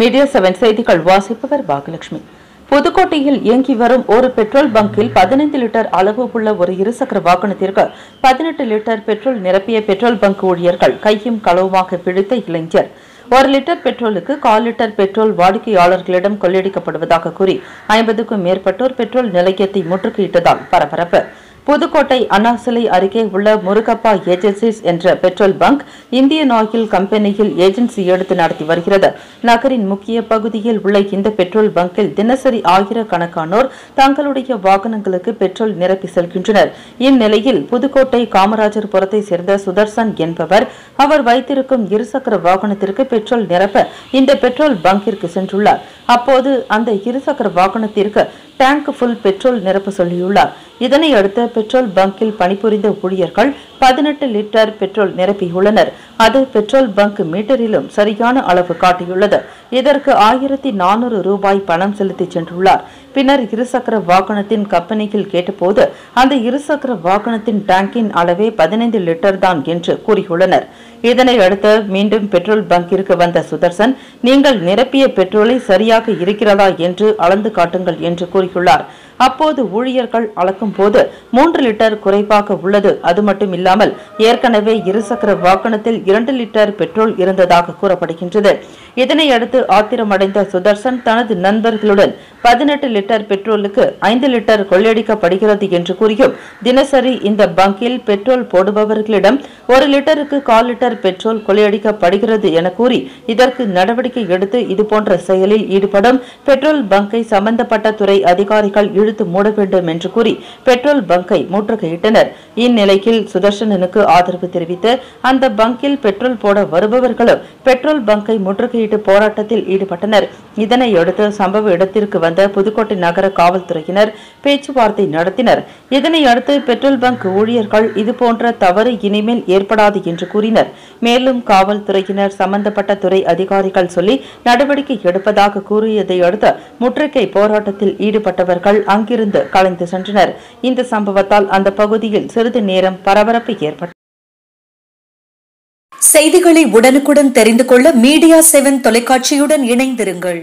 Media seven செய்திகள் வாசிப்பவர் பாகலட்சுமி. புதுக்கோட்டையில் இயங்கி வரும் ஒரு பெட்ரோல் பங்கில் பதினைந்து லிட்டர் அளவு உள்ள ஒரு இருசக்கர வாகனத்திற்கு பதினெட்டு லிட்டர் பெட்ரோல் நிரப்பிய பெட்ரோல் பங்க் ஊழியர்கள் கையும் களவுமாக பிடித்த இளைஞர். ஒரு லிட்டர் பெட்ரோலுக்கு கால் லிட்டர் பெட்ரோல் வாடிக்கையாளர்களிடம் கொள்ளையடிக்கப்படுவதாக கூறி ஐம்பதுக்கும் மேற்பட்டோர் பெட்ரோல் நிலையத்தை முற்றுகையிட்டதால் பரபரப்பு. புதுக்கோட்டை அண்ணாசிலை அருகே உள்ள முருகப்பா ஏஜென்சிஸ் என்ற பெட்ரோல் பங்க் இந்தியன் ஆயில் கம்பெனியில் ஏஜென்சி எடுத்து நடத்தி வருகிறது. நகரின் முக்கிய பகுதியில் உள்ள இந்த பெட்ரோல் பங்கில் தினசரி ஆயிரக்கணக்கானோர் தங்களுடைய வாகனங்களுக்கு பெட்ரோல் நிரப்பி செல்கின்றனர். இந்நிலையில் புதுக்கோட்டை காமராஜர் காமராஜர்புரத்தை சேர்ந்த சுதர்சன் என்பவர் அவர் வைத்திருக்கும் இருசக்கர வாகனத்திற்கு பெட்ரோல் நிரப்ப இந்த பெட்ரோல் பங்கிற்கு சென்றுள்ளார். அப்போது அந்த இருசக்கர வாகனத்திற்கு டேங்க் ஃபுல் பெட்ரோல் நிரப்ப சொல்லியுள்ளார். இதனை அடுத்து பெட்ரோல் பங்கில் பணிபுரிந்த ஊழியர்கள் பதினெட்டு லிட்டர் பெட்ரோல் நிரப்பியுள்ளனர். அது பெட்ரோல் பங்க் மீட்டரிலும் சரியான அளவு காட்டியுள்ளது. இதற்கு ஆயிரத்தி நானூறு ரூபாய் பணம் செலுத்தி சென்றுள்ளார். பின்னர் இருசக்கர வாகனத்தின் கம்பெனியில் கேட்டபோது அந்த இருசக்கர வாகனத்தின் டேங்கின் அளவே பதினைந்து லிட்டர் தான் என்று கூறியுள்ளனர். இதனை அடுத்து மீண்டும் பெட்ரோல் பங்கிற்கு வந்த சுதர்சன் நீங்கள் நிரப்பிய பெட்ரோலை சரியாக இருக்கிறதா? என்று அளந்து காட்டுங்கள் என்று கூறியுள்ளார். அப்போது ஊழியர்கள் அளக்கும் போது மூன்று லிட்டர் குறைவாக உள்ளது. அது மட்டும் இல்லாமல் ஏற்கனவே இருசக்கர வாகனத்தில் இரண்டு லிட்டர் பெட்ரோல் இருந்ததாக கூறப்படுகின்றது. இதனையடுத்து ஆத்திரமடைந்த சுதர்சன் தனது நண்பர்களுடன் பதினெட்டு லிட்டர் பெட்ரோலுக்கு ஐந்து லிட்டர் கொள்ளையடிக்கப்படுகிறது என்று கூறியும் தினசரி இந்த பங்கில் பெட்ரோல் போடுபவர்களிடம் ஒரு லிட்டருக்கு கால் லிட்டர் பெட்ரோல் கொள்ளையடிக்கப்படுகிறது என கூறி இதற்கு நடவடிக்கை எடுத்து இதுபோன்ற செயலில் ஈடுபடும் பெட்ரோல் பங்கை சம்பந்தப்பட்ட துறை அதிகாரிகள் இழுத்து மூட வேண்டும் என்று கூறி பெட்ரோல் பங்கை முற்றுகையிட்டனர். இந்நிலையில் சுதர்சனனுக்கு ஆதரவு தெரிவித்து அந்த பங்கில் பெட்ரோல் போட வருபவர்களும் பெட்ரோல் பங்கை முற்றுகையிட்டு போராட்டத்தில் ஈடுபட்டனர். இதனையடுத்து சம்பவ இடத்திற்கு வந்த புதுக்கோட்டை நகர காவல்துறையினர் பேச்சுவார்த்தை நடத்தினர். இதனையடுத்து பெட்ரோல் பங்க் ஊழியர்கள் இதுபோன்ற தவறு இனிமேல் ஏற்படாது என்று கூறினர். மேலும் காவல்துறையினர் சம்பந்தப்பட்ட துறை அதிகாரிகள் சொல்லி நடவடிக்கை எடுப்பதாக கூறியதை அடுத்து முற்றுகை போராட்டத்தில் ஈடுபட்டவர்கள் அங்கிருந்து கலைந்து சென்றனர். இந்த சம்பவத்தால் அந்த பகுதியில் சிறிது நேரம் பரபரப்பு ஏற்பட்டது. செய்திகளை உடனுக்குடன் தெரிந்து கொள்ள மீடியா செவன் தொலைக்காட்சியுடன் இணைந்திருங்கள்.